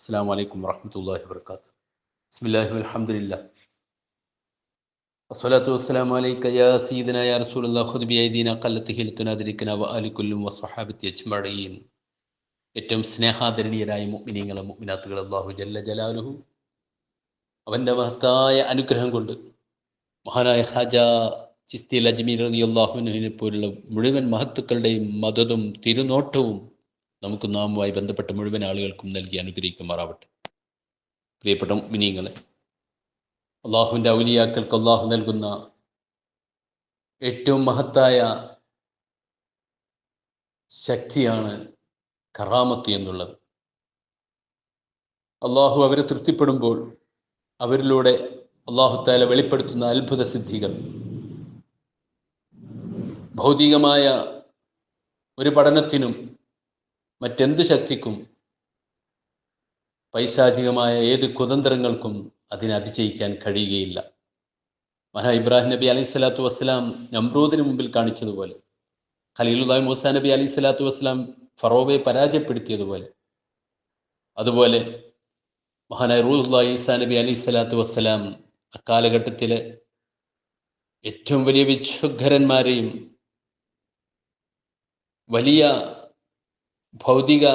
അസ്സാം വലൈക്കും വാഹമത്തല്ലാഹി വർക്കാത്തു ബിസ്മില്ലാഹി അലഹമില്ല അസ്സലാത്തു വസ്സലാം അലൈക്ക യാ സീദന യാ റസൂലുള്ളാഹി ഖുദ് ബിയദീന ഖല്ലത്ത് ഹിലത്തുനാദിരിക്കന വ അലിക്കുല്ലും വസ്വഹാബത്തി അജ്മഈൻ. ഏറ്റവും സ്നേഹാദരണീയരായ മുഅ്മിനീങ്ങളെ മുഅ്മിനാത്തുകൾ അല്ലാഹു ജല്ല ജലാലുഹു. അവന്റെ മഹത്തായ അനുഗ്രഹം കൊണ്ട് മഹാനായ ഖാജ ചിസ്തി അജ്മീർ അൻഹുവിനെ പോലുള്ള മുഴുവൻ മഹത്തുക്കളുടെയും മദതും തിരുനോട്ടവും നമുക്ക് നാമുമായി ബന്ധപ്പെട്ട മുഴുവൻ ആളുകൾക്കും നൽകി അനുഗ്രഹിക്കുമാറാവട്ടെ. പ്രിയപ്പെട്ട വിനീങ്ങളെ അള്ളാഹുവിന്റെ ഔലിയാക്കൾക്ക് അള്ളാഹു നൽകുന്ന ഏറ്റവും മഹത്തായ ശക്തിയാണ് കറാമത്ത് എന്നുള്ളത്. അള്ളാഹു അവരെ തൃപ്തിപ്പെടുമ്പോൾ അവരിലൂടെ അള്ളാഹുത്താല വെളിപ്പെടുത്തുന്ന അത്ഭുത സിദ്ധികൾ. ഭൗതികമായ ഒരു പഠനത്തിനും മറ്റെന്ത് ശക്തിക്കും? പൈശാചികമായ ഏത് കുതന്ത്രങ്ങൾക്കും അതിനെ അതിജയിക്കാൻ കഴിയുകയില്ല. മഹാ ഇബ്രാഹിം നബി അലൈഹി സ്വലാത്തു വസ്സലാം നമ്രൂദിന് മുമ്പിൽ കാണിച്ചതുപോലെ ഖലീലുദായ് മൂസ നബി അലൈഹി സ്വലാത്തു വസ്സലാം ഫറോവെ പരാജയപ്പെടുത്തിയതുപോലെ അതുപോലെ മഹാനായ റൂഹുല്ലാ ഈസാ നബി അലൈഹി സ്വലാത്തു വസ്സലാം അക്കാലഘട്ടത്തിലെ ഏറ്റവും വലിയ വിശ്വഘരന്മാരെയും വലിയ ഭൗതിക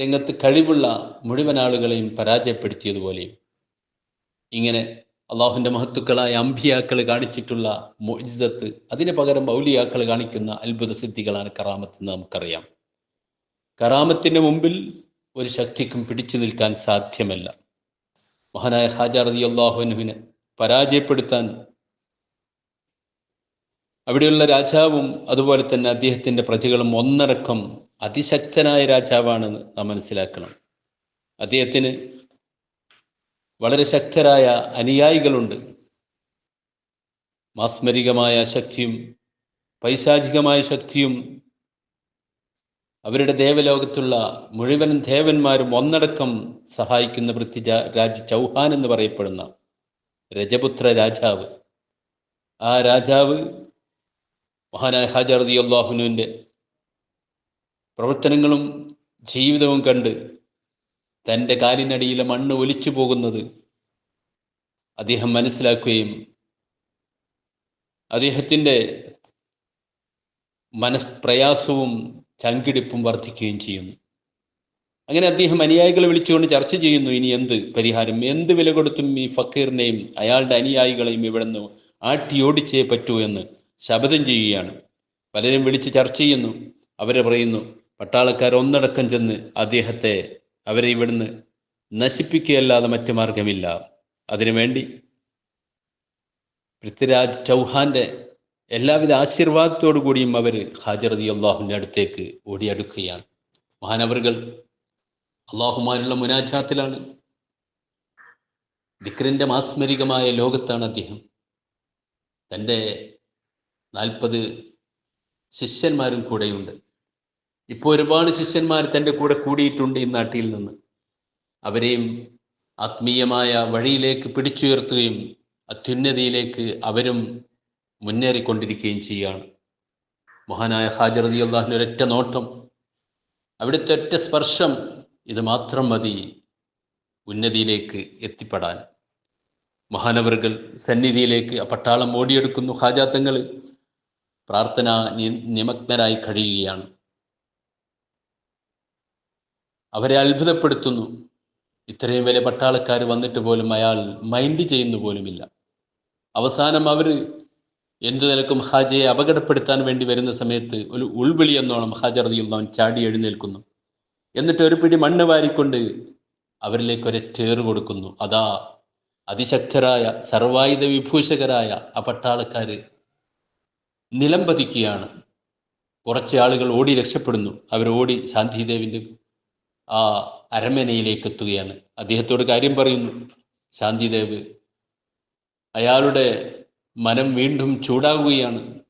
രംഗത്ത് കഴിവുള്ള മുഴുവൻ ആളുകളെയും പരാജയപ്പെടുത്തിയതുപോലെയും ഇങ്ങനെ അള്ളാഹുവിന്റെ മഹത്തുക്കളായ അംബിയാക്കൾ കാണിച്ചിട്ടുള്ള മൊയ്സത്ത് അതിന് പകരം ഔലിയാക്കൾ കാണിക്കുന്ന അത്ഭുത സിദ്ധികളാണ് കറാമത്ത് എന്ന് നമുക്കറിയാം. കറാമത്തിന്റെ മുമ്പിൽ ഒരു ശക്തിക്കും പിടിച്ചു നിൽക്കാൻ സാധ്യമല്ല. മഹാനായ ഹാജാർ അലി അള്ളാഹുനുവിനെ പരാജയപ്പെടുത്താൻ അവിടെയുള്ള രാജാവും അതുപോലെ തന്നെ അദ്ദേഹത്തിന്റെ പ്രജകളും ഒന്നടക്കം അതിശക്തനായ രാജാവാണെന്ന് നാം മനസ്സിലാക്കണം. അദ്ദേഹത്തിന് വളരെ ശക്തരായ അനുയായികളുണ്ട്. മാസ്മരികമായ ശക്തിയും പൈശാചികമായ ശക്തിയും അവരുടെ ദേവലോകത്തുള്ള മുഴുവൻ ദേവന്മാരും ഒന്നടക്കം സഹായിക്കുന്ന വൃത്തി രാജ ചൗഹാൻ എന്ന് പറയപ്പെടുന്ന രജപുത്ര രാജാവ്. ആ രാജാവ് മഹാനായ ഹാജർ അള്ളാഹുനുവിന്റെ പ്രവർത്തനങ്ങളും ജീവിതവും കണ്ട് തന്റെ കാലിനടിയിലെ മണ്ണ് ഒലിച്ചു പോകുന്നത് അദ്ദേഹം മനസ്സിലാക്കുകയും അദ്ദേഹത്തിന്റെ മനഃപ്രയാസവും ചങ്കിടിപ്പും വർദ്ധിക്കുകയും ചെയ്യുന്നു. അങ്ങനെ അദ്ദേഹം അനുയായികളെ വിളിച്ചുകൊണ്ട് ചർച്ച ചെയ്യുന്നു ഇനി എന്ത് പരിഹാരം? എന്ത് വില കൊടുത്തും ഈ ഫക്കീറിനെയും അയാളുടെ അനുയായികളെയും ഇവിടെ നിന്ന് ആട്ടിയോടിച്ചേ പറ്റൂ എന്ന് ശപഥം ചെയ്യുകയാണ്. പലരും വിളിച്ച് ചർച്ച ചെയ്യുന്നു അവരെ പറയുന്നു പട്ടാളക്കാർ ഒന്നടക്കം ചെന്ന് അദ്ദേഹത്തെ അവരെ ഇവിടുന്ന് നശിപ്പിക്കുകയല്ലാതെ മറ്റു മാർഗമില്ല. അതിനുവേണ്ടി പൃഥ്വിരാജ് ചൗഹാന്റെ എല്ലാവിധ ആശീർവാദത്തോടു കൂടിയും അവർ ഹാജറതി അള്ളാഹുവിന്റെ അടുത്തേക്ക് ഓടിയടുക്കുകയാണ്. മഹാനവറുകൾ അള്ളാഹുമാരുള്ള മുനാജാത്തിലാണ്. ദിക്റിന്റെ മാസ്മരികമായ ലോകത്താണ് അദ്ദേഹം. തന്റെ നാൽപ്പത് ശിഷ്യന്മാരും കൂടെയുണ്ട്. ഇപ്പോൾ ഒരുപാട് ശിഷ്യന്മാർ തന്റെ കൂടെ കൂടിയിട്ടുണ്ട് ഈ നാട്ടിൽ നിന്ന്. അവരെയും ആത്മീയമായ വഴിയിലേക്ക് പിടിച്ചുയർത്തുകയും അത്യുന്നതിയിലേക്ക് അവരും മുന്നേറിക്കൊണ്ടിരിക്കുകയും ചെയ്യുകയാണ്. മഹാനായ ഹാജറതി അള്ളാഹിന്റെ ഒരൊറ്റ നോട്ടം. അവിടുത്തെ ഒറ്റ സ്പർശം ഇത് മാത്രം മതി ഉന്നതിയിലേക്ക് എത്തിപ്പെടാൻ. മഹാനവറുകൾ സന്നിധിയിലേക്ക് ആ പട്ടാളം ഓടിയെടുക്കുന്നു ഹാജാത്തങ്ങൾ പ്രാർത്ഥന നിമഗ്നരായി കഴിയുകയാണ്. അവരെ അത്ഭുതപ്പെടുത്തുന്നു. ഇത്രയും വലിയ പട്ടാളക്കാർ വന്നിട്ട് പോലും അയാൾ മൈൻഡ് ചെയ്യുന്നു പോലുമില്ല. അവസാനം അവർ എന്തു നിലക്കും ഹാജയെ അപകടപ്പെടുത്താൻ വേണ്ടി വരുന്ന സമയത്ത് ഒരു ഉൾവിളി എന്നോണം ഹാജർ റതിയുള്ളവൻ ചാടി എഴുന്നേൽക്കുന്നു. എന്നിട്ട് ഒരു പിടി മണ്ണ് വാരിക്കൊണ്ട് അവരിലേക്ക് ഒരു ഒരറ്റേറ് കൊടുക്കുന്നു. അതാ അതിശക്തരായ സർവായുധ വിഭൂഷകരായ ആ പട്ടാളക്കാര് നിലംപതിക്കുകയാണ് കുറച്ച് ആളുകൾ ഓടി രക്ഷപ്പെടുന്നു. അവരോടി ശാന്തിദേവിന്റെ ആ അരമനയിലേക്ക് എത്തുകയാണ് അദ്ദേഹത്തോട് കാര്യം പറയുന്നു. ശാന്തിദേവ് അയാളുടെ മനം വീണ്ടും ചൂടാകുകയാണ്.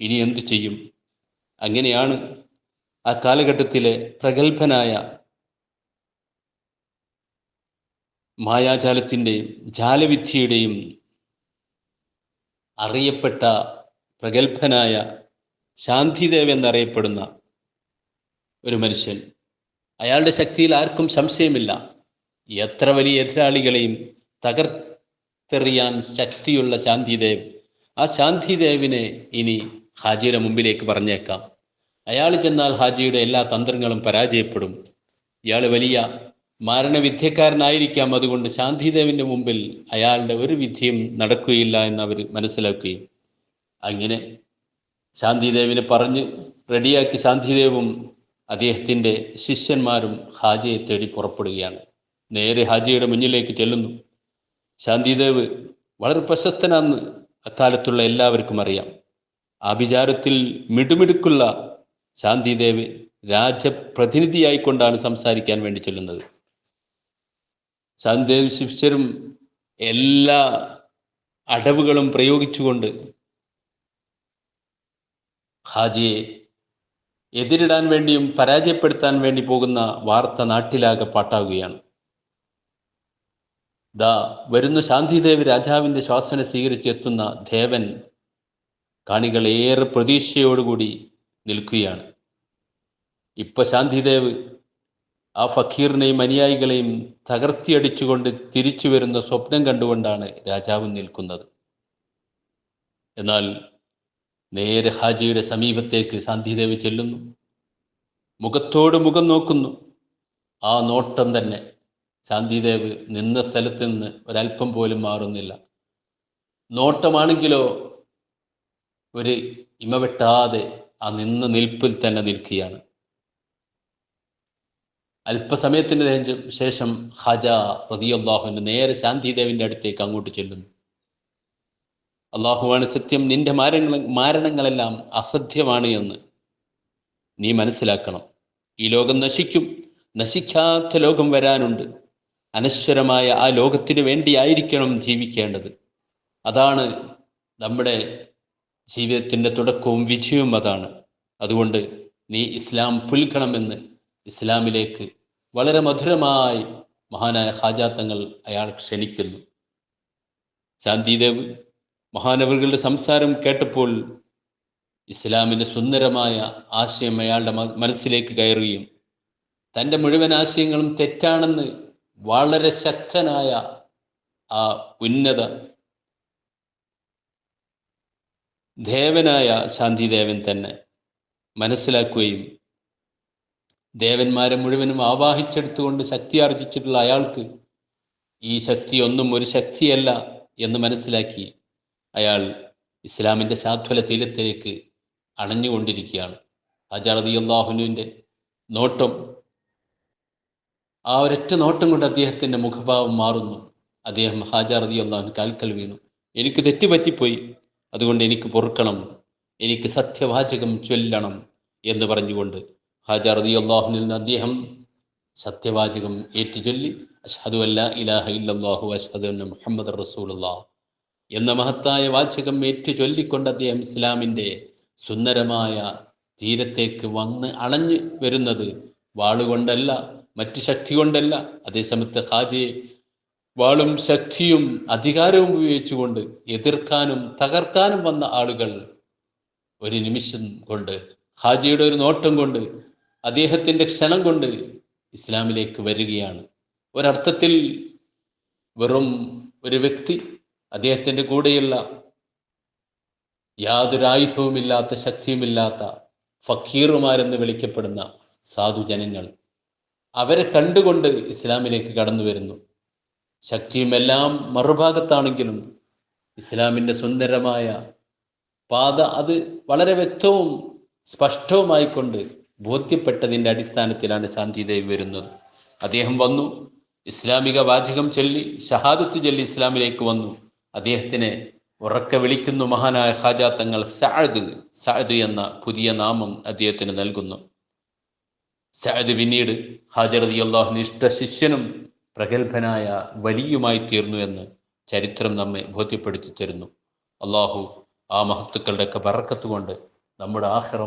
ഇനി എന്തു ചെയ്യും? അങ്ങനെയാണ് ആ കാലഘട്ടത്തിലെ പ്രഗത്ഭനായ മായാജാലത്തിന്റെയും ജാലവിദ്യയുടെയും അറിയപ്പെട്ട പ്രഗത്ഭനായ ശാന്തിദേവ് എന്നറിയപ്പെടുന്ന ഒരു മനുഷ്യൻ അയാളുടെ ശക്തിയിൽ ആർക്കും സംശയമില്ല. എത്ര വലിയ എതിരാളികളെയും തകർത്തെറിയാൻ ശക്തിയുള്ള ശാന്തിദേവ്. ആ ശാന്തിദേവിനെ ഇനി ഹാജിയുടെ മുമ്പിലേക്ക് പറഞ്ഞേക്കാം. അയാൾ ചെന്നാൽ ഹാജിയുടെ എല്ലാ തന്ത്രങ്ങളും പരാജയപ്പെടും. ഇയാൾ വലിയ മാരണവിദ്യക്കാരനായിരിക്കാം. അതുകൊണ്ട് ശാന്തിദേവിന്റെ മുമ്പിൽ അയാളുടെ ഒരു വിദ്യയും നടക്കുകയില്ല എന്ന് അവർ മനസ്സിലാക്കുകയും. അങ്ങനെ ശാന്തിദേവിനെ പറഞ്ഞ് റെഡിയാക്കി ശാന്തിദേവും അദ്ദേഹത്തിന്റെ ശിഷ്യന്മാരും ഹാജിയെ തേടി പുറപ്പെടുകയാണ്. നേരെ ഹാജിയുടെ മുന്നിലേക്ക് ചെല്ലുന്നു. ശാന്തിദേവ് വളരെ പ്രശസ്തനാന്ന് അക്കാലത്തുള്ള എല്ലാവർക്കും അറിയാം. ആഭിചാരത്തിൽ മിടുമിടുക്കുള്ള ശാന്തിദേവ് രാജപ്രതിനിധിയായിക്കൊണ്ടാണ് സംസാരിക്കാൻ വേണ്ടി ചെല്ലുന്നത്. ശാന്തിദേവ് ശിഷ്യരും എല്ലാ അടവുകളും പ്രയോഗിച്ചുകൊണ്ട് ഹാജിയെ എതിരിടാൻ വേണ്ടിയും പരാജയപ്പെടുത്താൻ വേണ്ടി പോകുന്ന വാർത്ത നാട്ടിലാകെ പാട്ടാകുകയാണ്. ദാ വരുന്ന ശാന്തിദേവ് രാജാവിന്റെ ശ്വാസനെ സ്വീകരിച്ചെത്തുന്ന ദേവൻ കാണികൾ ഏറെ പ്രതീക്ഷയോടുകൂടി നിൽക്കുകയാണ്. ഇപ്പൊ ശാന്തിദേവ് ആ ഫക്കീറിനെയും അനുയായികളെയും തകർത്തിയടിച്ചുകൊണ്ട് തിരിച്ചു വരുന്ന സ്വപ്നം കണ്ടുകൊണ്ടാണ് രാജാവ് നിൽക്കുന്നത്. എന്നാൽ നേരെ ഹാജിയുടെ സമീപത്തേക്ക് ശാന്തിദേവ് ചെല്ലുന്നു. മുഖത്തോട് മുഖം നോക്കുന്നു. ആ നോട്ടം തന്നെ. ശാന്തിദേവ് നിന്ന സ്ഥലത്ത് നിന്ന് ഒരല്പം പോലും മാറുന്നില്ല. നോട്ടമാണെങ്കിലോ ഒരു ഇമവെട്ടാതെ ആ നിന്ന നിൽപ്പിൽ തന്നെ നിൽക്കുകയാണ്. അല്പസമയത്തിന് ശേഷം ഹജ റതിയല്ലാഹുവിന് നേരെ ശാന്തിദേവിന്റെ അടുത്തേക്ക് അങ്ങോട്ട് ചെല്ലുന്നു. അള്ളാഹുവാണ് സത്യം. നിന്റെ മാരങ്ങൾ മാരണങ്ങളെല്ലാം അസത്യമാണ് എന്ന് നീ മനസ്സിലാക്കണം. ഈ ലോകം നശിക്കും. നശിക്കാത്ത ലോകം വരാനുണ്ട്. അനശ്വരമായ ആ ലോകത്തിനു വേണ്ടിയായിരിക്കണം ജീവിക്കേണ്ടത്. അതാണ് നമ്മുടെ ജീവിതത്തിന്റെ തുടക്കവും വിജയവും അതാണ്. അതുകൊണ്ട് നീ ഇസ്ലാം പുൽക്കണമെന്ന് ഇസ്ലാമിലേക്ക് വളരെ മധുരമായി മഹാനായ ഹാജാത്തങ്ങൾ അയാൾ ക്ഷണിക്കുന്നു. ശാന്തിദേവ് മഹാനവറുകളുടെ സംസാരം കേട്ടപ്പോൾ ഇസ്ലാമിന്റെ സുന്ദരമായ ആശയം അയാളുടെ മനസ്സിലേക്ക് കയറുകയും തന്റെ മുഴുവൻ ആശയങ്ങളും തെറ്റാണെന്ന് വളരെ ശക്തനായ ആ ഉന്നത ദേവനായ ശാന്തിദേവൻ തന്നെ മനസ്സിലാക്കുകയും ദേവന്മാരെ മുഴുവനും ആവാഹിച്ചെടുത്തുകൊണ്ട് ശക്തി ആർജിച്ചിട്ടുള്ള അയാൾക്ക് ഈ ശക്തി ഒന്നും ഒരു ശക്തിയല്ല എന്ന് മനസ്സിലാക്കി. അയാൾ ഇസ്ലാമിന്റെ സാധ്വല തീരത്തിലേക്ക് അണഞ്ഞുകൊണ്ടിരിക്കുകയാണ് അള്ളാഹുനുവിന്റെ നോട്ടം ആ ഒരൊറ്റ നോട്ടം കൊണ്ട് അദ്ദേഹത്തിന്റെ മുഖഭാവം മാറുന്നു. അദ്ദേഹം ഹാജാറതി അള്ളാഹുന് കാൽക്കൽ വീണു. എനിക്ക് തെറ്റുപറ്റിപ്പോയി. അതുകൊണ്ട് എനിക്ക് പൊറുക്കണം. എനിക്ക് സത്യവാചകം ചൊല്ലണം എന്ന് പറഞ്ഞുകൊണ്ട് ഹാജർ റതി അള്ളാഹുനിൽ നിന്ന് അദ്ദേഹം സത്യവാചകം ഏറ്റുചൊല്ലി അഷ്ഹദു അല്ല ഇലാഹ ഇല്ലാഹു അഷ്ഹദു മുഹമ്മദ് റസൂലുള്ള എന്ന മഹത്തായ വാചകം ഏറ്റു ചൊല്ലിക്കൊണ്ട് അദ്ദേഹം ഇസ്ലാമിന്റെ സുന്ദരമായ തീരത്തേക്ക് വന്ന് അണഞ്ഞു വരുന്നത് വാളുകൊണ്ടല്ല മറ്റ് ശക്തി കൊണ്ടല്ല അതേസമയത്ത് ഹാജയെ വാളും ശക്തിയും അധികാരവും ഉപയോഗിച്ചുകൊണ്ട് എതിർക്കാനും തകർക്കാനും വന്ന ആളുകൾ ഒരു നിമിഷം കൊണ്ട് ഹാജിയുടെ ഒരു നോട്ടം കൊണ്ട് അദ്ദേഹത്തിന്റെ ക്ഷണം കൊണ്ട് ഇസ്ലാമിലേക്ക് വരികയാണ്. ഒരർത്ഥത്തിൽ വെറും ഒരു വ്യക്തി അദ്ദേഹത്തിന്റെ കൂടെയുള്ള യാതൊരു ആയുധവുമില്ലാത്ത ശക്തിയുമില്ലാത്ത ഫക്കീറുമാരെന്ന് വിളിക്കപ്പെടുന്ന സാധുജനങ്ങൾ അവരെ കണ്ടുകൊണ്ട് ഇസ്ലാമിലേക്ക് കടന്നു വരുന്നു. ശക്തിയുമെല്ലാം മറുഭാഗത്താണെങ്കിലും ഇസ്ലാമിന്റെ സുന്ദരമായ പാത അത് വളരെ വ്യക്തവും സ്പഷ്ടവുമായിക്കൊണ്ട് ബോധ്യപ്പെട്ടതിന്റെ അടിസ്ഥാനത്തിലാണ് ശാന്തിദേവി വരുന്നത്. അദ്ദേഹം വന്നു ഇസ്ലാമിക വാചകം ചൊല്ലി ഷഹാദത്ത് ചൊല്ലി ഇസ്ലാമിലേക്ക് വന്നു. അദ്ദേഹത്തിനെ ഉറക്കെ വിളിക്കുന്നു മഹാനായ ഹാജാ തങ്ങൾ സാദ് സാദ് എന്ന പുതിയ നാമം അദ്ദേഹത്തിന് നൽകുന്നു. സഅദ് പിന്നീട് ഹാജർ അള്ളാഹുന് ഇഷ്ട ശിഷ്യനും പ്രഗത്ഭനായ വലിയുമായി തീർന്നു എന്ന് ചരിത്രം നമ്മെ ബോധ്യപ്പെടുത്തി തരുന്നു. അള്ളാഹു ആ മഹത്തുക്കളുടെയൊക്കെ പറക്കത്തുകൊണ്ട് നമ്മുടെ ആഹ്റം